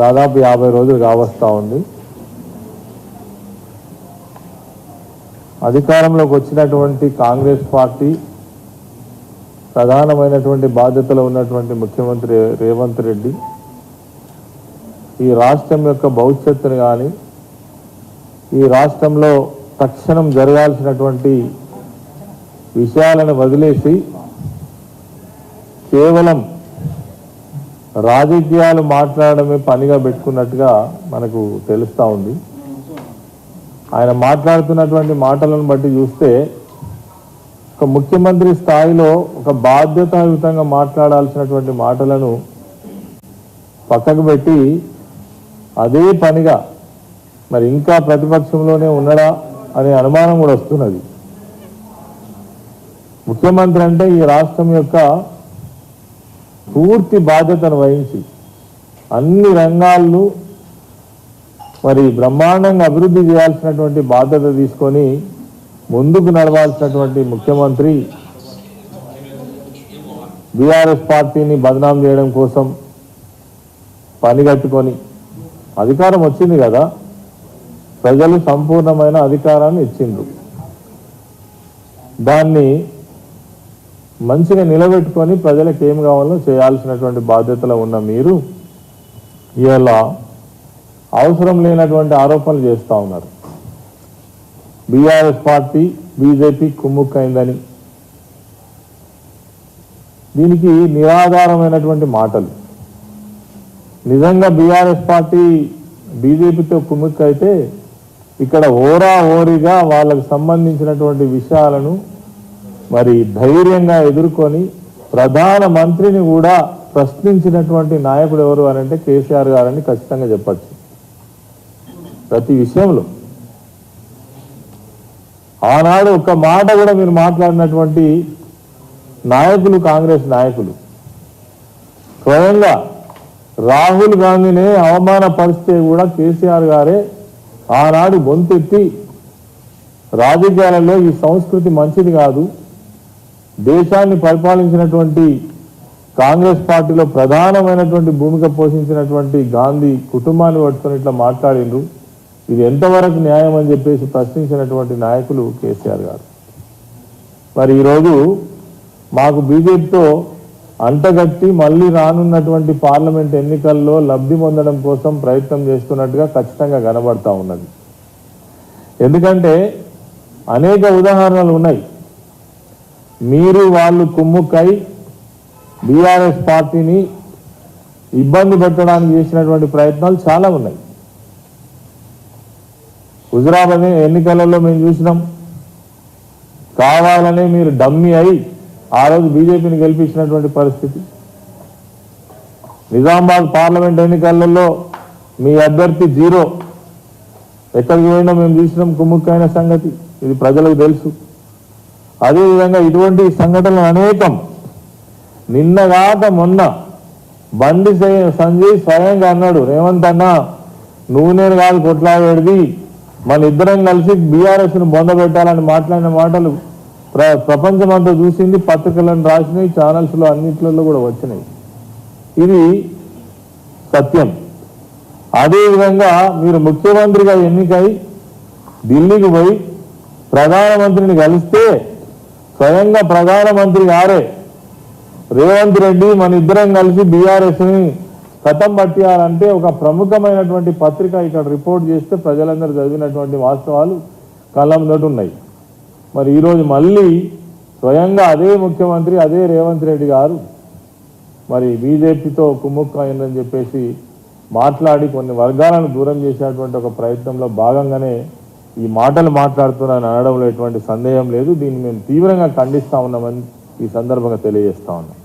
దాదాపు యాభై రోజులు కావస్తూ ఉంది. అధికారంలోకి వచ్చినటువంటి కాంగ్రెస్ పార్టీ ప్రధానమైనటువంటి బాధ్యతలో ఉన్నటువంటి ముఖ్యమంత్రి రేవంత్ రెడ్డి ఈ రాష్ట్రం యొక్క భవిష్యత్తును కానీ ఈ రాష్ట్రంలో తక్షణం జరగాల్సినటువంటి విషయాలను వదిలేసి కేవలం రాజకీయాలు మాట్లాడడమే పనిగా పెట్టుకున్నట్టుగా మనకు తెలుస్తూ ఉంది. ఆయన మాట్లాడుతున్నటువంటి మాటలను బట్టి చూస్తే ఒక ముఖ్యమంత్రి స్థాయిలో ఒక బాధ్యతాయుతంగా మాట్లాడాల్సినటువంటి మాటలను పక్కకు పెట్టి అదే పనిగా మరి ఇంకా ప్రతిపక్షంలోనే ఉన్నడా అనే అనుమానం కూడా వస్తున్నది. ముఖ్యమంత్రి అంటే ఈ రాష్ట్రం యొక్క పూర్తి బాధ్యతను వహించి అన్ని రంగాల్లో మరి బ్రహ్మాండంగా అభివృద్ధి చేయాల్సినటువంటి బాధ్యత తీసుకొని ముందుకు నడవాల్సినటువంటి ముఖ్యమంత్రి బీఆర్ఎస్ పార్టీని బదనాం చేయడం కోసం పనిగట్టుకొని అధికారం వచ్చింది కదా ప్రజలు సంపూర్ణమైన అధికారాన్ని ఇచ్చిండ్రు. దాన్ని మంచిగా నిలబెట్టుకొని ప్రజలకు ఏం కావాలో చేయాల్సినటువంటి బాధ్యతలో ఉన్న మీరు ఇవాళ అవసరం లేనటువంటి ఆరోపణలు చేస్తూ ఉన్నారు. బీఆర్ఎస్ పార్టీ బీజేపీ కుమ్ముక్కైందని. దీనికి నిరాధారమైనటువంటి మాటలు. నిజంగా బీఆర్ఎస్ పార్టీ బీజేపీతో కుమ్ముక్కైతే ఇక్కడ ఓరా ఓరిగా వాళ్ళకు సంబంధించినటువంటి విషయాలను మరి ధైర్యంగా ఎదుర్కొని ప్రధాన మంత్రిని కూడా ప్రశ్నించినటువంటి నాయకుడు ఎవరు అనంటే కేసీఆర్ గారని ఖచ్చితంగా చెప్పచ్చు. ప్రతి విషయంలో. ఆనాడు ఒక మాట కూడా మీరు మాట్లాడినటువంటి నాయకులు కాంగ్రెస్ నాయకులు. స్వయంగా రాహుల్ గాంధీని అవమానపరిస్తే కూడా కేసీఆర్ గారే ఆనాడు గొంతెత్తి రాజకీయాలలో ఈ సంస్కృతి మంచిది కాదు దేశాన్ని పరిపాలించినటువంటి కాంగ్రెస్ పార్టీలో ప్రధానమైనటువంటి భూమిక పోషించినటువంటి గాంధీ కుటుంబాన్ని పట్టుకొని ఇట్లా మాట్లాడిండ్రు. ఇది ఎంతవరకు న్యాయం అని చెప్పేసి ప్రశ్నించినటువంటి నాయకులు కేసీఆర్ గారు. మరి ఈరోజు మాకు బీజేపీతో అంటగట్టి మళ్ళీ రానున్నటువంటి పార్లమెంట్ ఎన్నికల్లో లబ్ధి పొందడం కోసం ప్రయత్నం చేస్తున్నట్టుగా ఖచ్చితంగా కనబడతా ఉన్నది. ఎందుకంటే అనేక ఉదాహరణలు ఉన్నాయి. మీరు వాళ్ళు కుమ్ముక్కై బీఆర్ఎస్ పార్టీని ఇబ్బంది పెట్టడానికి చేసినటువంటి ప్రయత్నాలు చాలా ఉన్నాయి. హుజరాబాద్ ఎన్నికలలో మేము చూసినాం. కావాలనే మీరు డమ్మి అయి ఆ రోజు బీజేపీని గెలిపించినటువంటి పరిస్థితి. నిజామాబాద్ పార్లమెంట్ ఎన్నికలలో మీ అభ్యర్థి జీరో. ఎక్కడికి పోయినా మేము చూసినాం కుమ్ముక్కైన సంగతి. ఇది ప్రజలకు తెలుసు. అదేవిధంగా ఇటువంటి సంఘటనలు అనేకం. నిన్నగాక మొన్న బండి సై- సంజయ్ స్వయంగా అన్నాడు రేవంత్ అన్న నువ్వు నేను కాదు కొట్లాడేది. మన ఇద్దరం కలిసి బీఆర్ఎస్ను బొందపెట్టాలని బొందబెట్టాలని మాట్లాడిన మాటలు ప్ర ప్రపంచమంతా చూసింది పత్రికలను రాసినాయి ఛానల్స్లో అన్నింటిలో కూడా వచ్చినాయి ఇది సత్యం. అదేవిధంగా మీరు ముఖ్యమంత్రిగా ఎన్నికై ఢిల్లీకి పోయి ప్రధానమంత్రిని కలిస్తే స్వయంగా ప్రధానమంత్రి గారే రేవంత్ రెడ్డి మన ఇద్దరం కలిసి బీఆర్ఎస్ని కథం పట్టియాలంటే ఒక ప్రముఖమైనటువంటి పత్రిక ఇక్కడ రిపోర్ట్ చేస్తే ప్రజలందరూ చదివినటువంటి వాస్తవాలు కళ్ళ ముందట ఉన్నాయి. మరి ఈరోజు మళ్ళీ స్వయంగా అదే ముఖ్యమంత్రి అదే రేవంత్ రెడ్డి గారు మరి బీజేపీతో కుమ్ముక్కు అయిందని చెప్పేసి మాట్లాడి కొన్ని వర్గాలను దూరం చేసేటువంటి ఒక ప్రయత్నంలో భాగంగానే ఈ మాటలు మాట్లాడుతున్నాను అనడంలో ఎటువంటి సందేహం లేదు. దీన్ని మేము తీవ్రంగా ఖండిస్తా ఉన్నామని ఈ సందర్భంగా తెలియజేస్తా ఉన్నాం.